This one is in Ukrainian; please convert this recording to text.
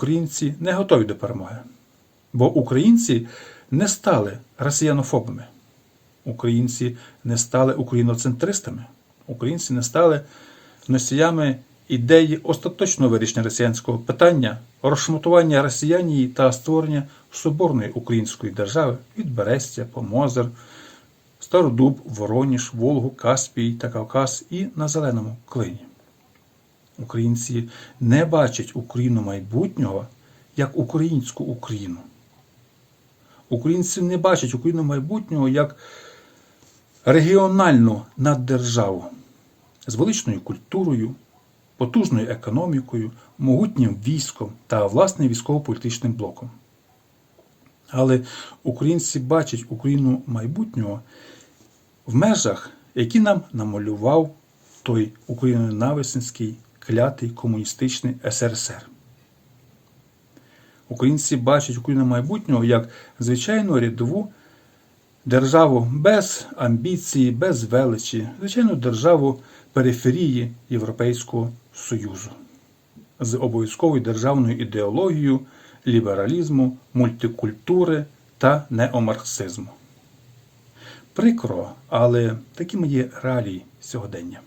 українці не готові до перемоги. Бо українці не стали росіянофобами. Українці не стали україноцентристами. Українці не стали носіями ідеї остаточного вирішення росіянського питання, розшматування росіянії та створення соборної української держави від Берестя по Мозер, Стародуб, Вороніж, Волгу, Каспій та Кавказ і на Зеленому клині. Українці не бачать Україну майбутнього як українську Україну. Українці не бачать Україну майбутнього як регіональну наддержаву з величною культурою, потужною економікою, могутнім військом та власним військово-політичним блоком. Але українці бачать Україну майбутнього в межах, які нам намалював той україноненависницький клятий комуністичний СРСР. Українці бачать Україну майбутнього як звичайну рядову державу без амбіції, без величі, звичайну державу периферії Європейського Союзу з обов'язковою державною ідеологією лібералізму, мультикультури та неомарксизму. Прикро, але такими є реалії сьогодення.